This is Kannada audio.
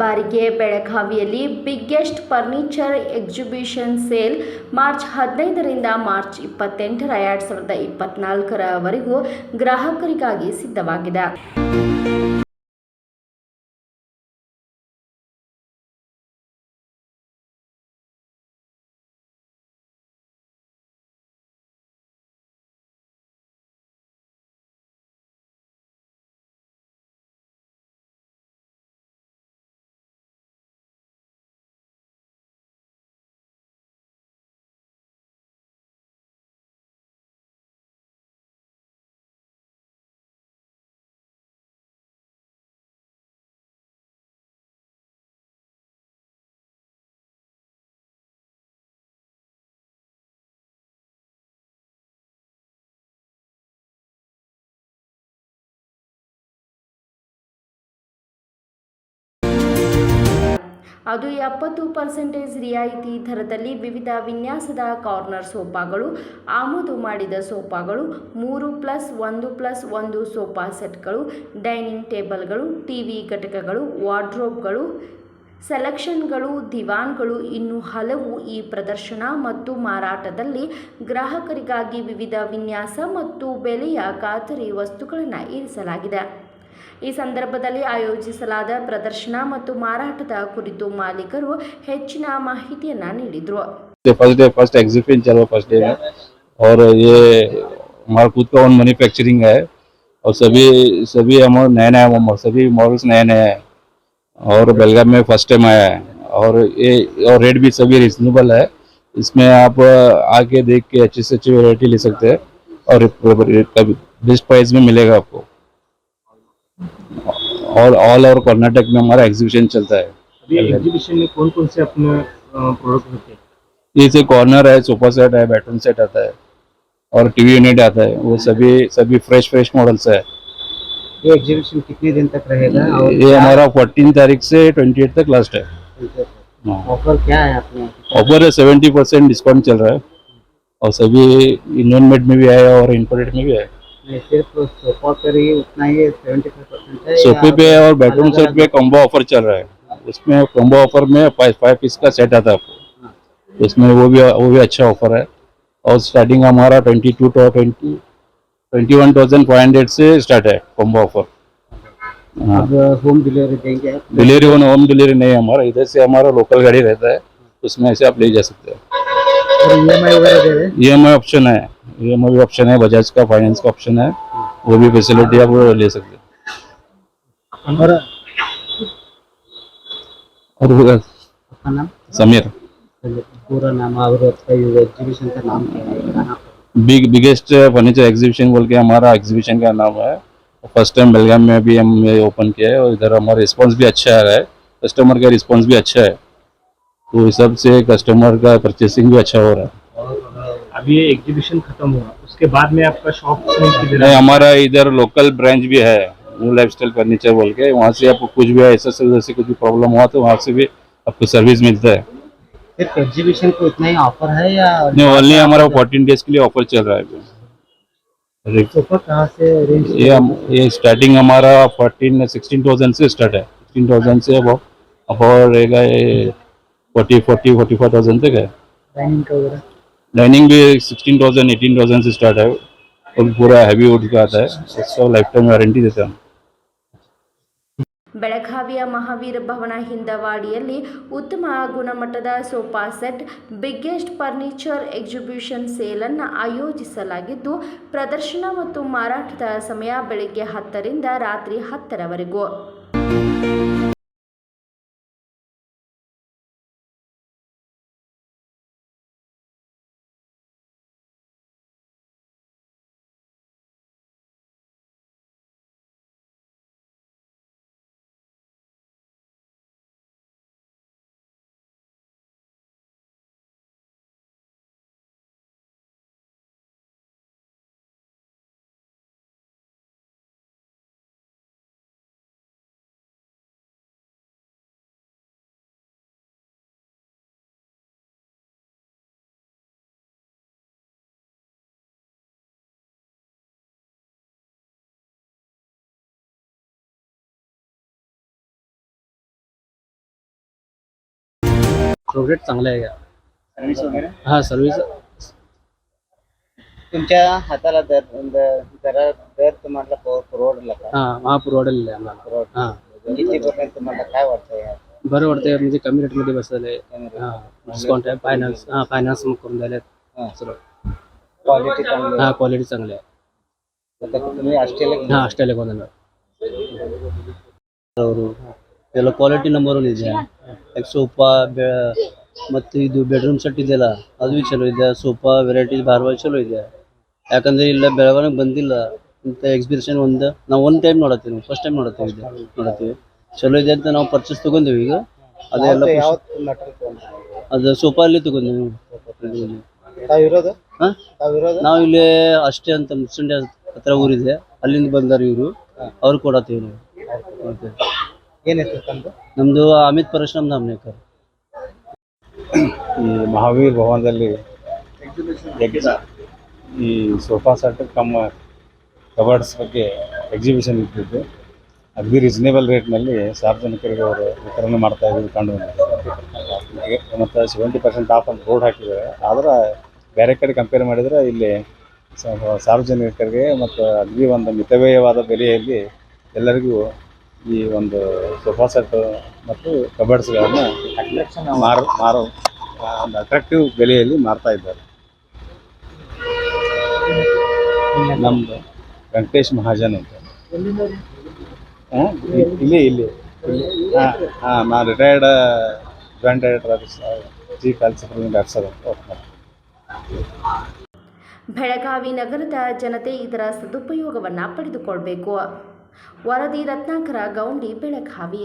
ಬಾರಿಗೆ ಬೆಳಗಾವಿಯಲ್ಲಿ biggest furniture exhibition sale March ಹದಿನೈದರಿಂದ ಮಾರ್ಚ್ ಇಪ್ಪತ್ತೆಂಟರ ಎರಡು ಸಾವಿರದ ಇಪ್ಪತ್ನಾಲ್ಕರವರೆಗೂ ಗ್ರಾಹಕರಿಗಾಗಿ ಸಿದ್ಧವಾಗಿದೆ. ಅದು ಎಪ್ಪತ್ತು ಪರ್ಸೆಂಟೇಜ್ ರಿಯಾಯಿತಿ ದರದಲ್ಲಿ ವಿವಿಧ ವಿನ್ಯಾಸದ ಕಾರ್ನರ್ ಸೋಫಾಗಳು ಆಮದು ಮಾಡಿದ ಸೋಫಾಗಳು ಮೂರು ಪ್ಲಸ್ ಒಂದು ಪ್ಲಸ್ ಒಂದು ಸೋಫಾ ಸೆಟ್ಗಳು, ಡೈನಿಂಗ್ ಟೇಬಲ್ಗಳು, ಟಿವಿ ಘಟಕಗಳು, ವಾರ್ಡ್ರೋಬ್ಗಳು, ಸೆಲೆಕ್ಷನ್ಗಳು, ದಿವಾನ್ಗಳು, ಇನ್ನು ಹಲವು ಈ ಪ್ರದರ್ಶನ ಮತ್ತು ಮಾರಾಟದಲ್ಲಿ ಗ್ರಾಹಕರಿಗಾಗಿ ವಿವಿಧ ವಿನ್ಯಾಸ ಮತ್ತು ಬೆಲೆಯ ಖಾತರಿ ವಸ್ತುಗಳನ್ನು ಇರಿಸಲಾಗಿದೆ. ಈ ಸಂದರ್ಭದಲ್ಲಿ ಆಯೋಜಿಸಲಾದ ಪ್ರದರ್ಶನ ಮತ್ತು ಮಾರಾಟದ ಕುರಿತು ಮಾಲೀಕರು ಹೆಚ್ಚಿನ ಮಾಹಿತಿಯನ್ನ ನೀಡಿದರು फर्स्ट डे फर्स्ट एग्जीबिशन चल रहा फर्स्ट डे में और ये हमारा खुद का ओन मैन्युफैक्चरिंग है और सभी सभी हम नए नए हम- सभी मॉडल्स नए नए हैं और बेलगाम में फर्स्ट टाइम आया है और ये और रेट भी सभी रिजनेबल है इसमें आप आके देख के अच्छी से अच्छी वैरायटी ले सकते हैं और बेस्ट प्राइस में मिलेगा आपको और ऑल ओवर कर्नाटक में हमारा एग्जीबिशन चलता है। एग्जीबिशन में कौन कौन से अपने प्रोडक्ट होते हैं? ये से कॉर्नर है सोफा सेट है बेडरूम सेट आता है और टीवी यूनिट आता है वो सभी सभी फ्रेश फ्रेश मॉडल्स है। ये एग्जीबिशन कितने दिन तक रहेगा और ये हमारा फोर्टीन तारीख से ट्वेंटी तक लास्ट है। हाँ। ऑफ़र क्या है अपने ऑफ़र है सेवेंटी परसेंट डिस्काउंट चल रहा है। और सभी इंडियन मेड में भी है और इम्पोर्टेड में भी है सिर्फ़ सोफा पर ही उतना ही सेवेंटी फाइव परसेंट है सोफे पे और बेडरूम सेट पे कॉम्बो ऑफ़र चल रहा है। उसमें कॉम्बो ऑफ़र में फाइव फाइव पीस का सेट आता है। आपको उसमें वो भी वो भी अच्छा ऑफ़र है। और स्टार्टिंग हमारा twenty two two twenty twenty one thousand five hundred से स्टार्ट है कॉम्बो ऑफ़र हाँ। होम डिलीवरी देंगे डिलीवरी वन होम डिलीवरी नहीं है हमारा इधर से हमारा लोकल गाड़ी रहता है उसमें ऐसे आप ले जा सकते हैं। हैं? ई एम आई ऑप्शन है। ई एम आई भी ऑप्शन है बजाज का फाइनेंस का ऑप्शन है वो भी फैसिलिटी आप ले सकते हैं। और और आपका नाम? समीर। पूरा नाम और आपका एग्जीबिशन का नाम क्या है? बिग बिगेस्ट फर्नीचर एग्जीबिशन बोल के हमारा एग्जीबिशन का नाम है। फ़र्स्ट टाइम बेलगाम में भी हमने ओपन किया है और इधर हमारा रिस्पांस भी अच्छा आ रहा है। कस्टमर का रिस्पांस भी अच्छा है। तो इस सबसे कस्टमर का परचेसिंग भी अच्छा हो रहा है। अभी ये एग्जीबिशन खत्म हुआ। उसके बाद में आपका शॉप नहीं हमारा इधर लोकल ब्रांच भी है न्यू लाइफस्टाइल फर्नीचर बोल के। वहाँ से आपको कुछ भी ऐसा जैसे कुछ भी प्रॉब्लम हुआ तो वहाँ से भी आपको सर्विस मिलता है। सिर्फ़ एग्जीबिशन को इतना ही ऑफ़र है या नहीं ओनली हमारा फोर्टीन डेज़ के लिए ऑफ़र चल रहा है सोफा कहाँ से ये हम ये स्टार्टिंग हमारा फोर्टीन सिक्सटीन थाउज़ेंड से स्टार्ट है। सिक्सटीन थाउज़ेंड से अब अब रहेगा ये forty forty forty four thousand तक है। डाइनिंग का वगैरह डाइनिंग भी सिक्सटीन थाउजेंड एटीन थाउजेंड से स्टार्ट है और पूरा हैवी वुड का आता है उसका लाइफ टाइम वारंटी देते हैं हम ಬೆಳಗಾವಿಯ ಮಹಾವೀರ ಭವನ ಹಿಂದವಾಡಿಯಲ್ಲಿ ಉತ್ತಮ ಗುಣಮಟ್ಟದ sofa set biggest furniture exhibition ಸೇಲನ್ನು ಆಯೋಜಿಸಲಾಗಿದ್ದು ಪ್ರದರ್ಶನ ಮತ್ತು ಮಾರಾಟದ ಸಮಯ ಬೆಳಗ್ಗೆ ಹತ್ತರಿಂದ ರಾತ್ರಿ ಹತ್ತರವರೆಗೂ प्रोग्रेट चांगला आहे या. सर्विस वगैरे? हा सर्विस तुमच्या हाताला दर दर- दर तुम्हाला पर- परवडला का? हा हा परवडलेला आहे आम्हाला. हा. किती परसेंट तुम्हाला काय वाटतं या बरं वाटतंय म्हणजे कमी रेटमध्ये बसलेले हा डिस्काउंट आहे. फायनान्स हा फायनान्स मग करून झाले हा. क्वालिटी चांगली आहे. क्वालिटी चांगली आहे. तुम्ही ऑस्ट्रेलिया हा ऑस्ट्रेलिया कोणाला ಎಲ್ಲ ಕ್ವಾಲಿಟಿ ನಂಬರ್ ಒನ್ ಇದೆ. ಲೈಕ್ ಸೋಫಾ ಬೆ ಮತ್ತು ಇದು ಬೆಡ್ರೂಮ್ ಸೆಟ್ ಇದೆಯಲ್ಲ ಅದು ಚಲೋ ಇದೆ. ಸೋಫಾ ವೆರೈಟಿ ಭಾಳ ಚಲೋ ಇದೆ. ಯಾಕಂದ್ರೆ ಇಲ್ಲ ಬೆಳವಣಿಗೆ ಬಂದಿಲ್ಲ ಇಂಥ ಎಕ್ಸಿಬಿಷನ್ ಒಂದು ನಾವು ಒನ್ ಟೈಮ್ ನೋಡತ್ತೀವಿ ಫಸ್ಟ್ ಟೈಮ್ ನೋಡತ್ತೀವಿ ಇದು ನೋಡತ್ತೀವಿ. ಚಲೋ ಇದೆ ಅಂತ ನಾವು ಪರ್ಚೇಸ್ ತೊಗೊಂಡೀವಿ ಈಗ. ಅದೆಲ್ಲ ಅದು ಸೋಫಾ ಅಲ್ಲಿ ತೊಗೊಂಡೀವಿ ನಾವು. ಇಲ್ಲಿ ಅಷ್ಟೇ ಅಂತ ಮುಸಂಡೆ ಹತ್ರ ಊರಿದೆ. ಅಲ್ಲಿಂದ ಬಂದಾರ ಇವರು. ಅವ್ರು ಕೊಡತ್ತೀವಿ ನಾವು. ಓಕೆ. ಏನ್ ಹೆಸರು ತಂದು? ನಮ್ಮದು ಅಮಿತ್ ಪರಶುರಾಮ್ ದಾಮ್ನೇಕರ್ ಈ ಮಹಾವೀರ್ ಭವನದಲ್ಲಿ ಈ ಸೋಫಾ ಸೆಟ್ ಕಮ್ಮ ಕಬರ್ಡ್ಸ್ ಬಗ್ಗೆ ಎಕ್ಸಿಬಿಷನ್ ಇಟ್ಟಿದ್ದು. ಅಗ್ದಿ ರೀಸನೇಬಲ್ ರೇಟ್ನಲ್ಲಿ ಸಾರ್ವಜನಿಕರಿಗೆ ಅವರು ವಿತರಣೆ ಮಾಡ್ತಾ ಇದ್ದೀವಿ ಕಂಡು ಬಂದಿದೆ. ಮತ್ತು ಸೆವೆಂಟಿ ಪರ್ಸೆಂಟ್ ಆಫ್ ಅಂತ ಬೋರ್ಡ್ ಹಾಕಿದ್ದಾರೆ. ಆದ್ರೆ ಬೇರೆ ಕಡೆ ಕಂಪೇರ್ ಮಾಡಿದರೆ ಇಲ್ಲಿ ಸಾರ್ವಜನಿಕರಿಗೆ ಮತ್ತು ಅಗ್ದಿ ಒಂದು ಮಿತವ್ಯಯವಾದ ಬೆಲೆಯಲ್ಲಿ ಎಲ್ಲರಿಗೂ ಈ ಒಂದು ಸೋಫಾ ಸೆಟ್ ಮತ್ತು ಕಬರ್ಡ್ಸ್ಗಳನ್ನು ಮಾರ, ಮಾರೋ, ಒಂದು ಅಟ್ರಾಕ್ಟಿವ್ ಬೆಲೆಯಲ್ಲಿ ಮಾರ್ತಾ ಇದ್ದಾರೆ. ನಮ್ದು ವೆಂಕಟೇಶ್ ಮಹಾಜನ್ ಅಂತ ಇಲ್ಲಿ ಇಲ್ಲಿ ಹಾಂ ಹಾಂ ನಾನು ರಿಟೈರ್ಡ್ ಜಾಯಿಂಟ್ ಚೀಫ್ ವರ್ಕ್ ಮಾಡ್ತೀನಿ ಬೆಳಗಾವಿ ನಗರದ ಜನತೆ ಇದರ ಸದುಪಯೋಗವನ್ನು ಪಡೆದುಕೊಳ್ಬೇಕು. ವರದಿ ರತ್ನಾಕರ ಗೌಂಡಿ ಬೆಳಗಾವಿ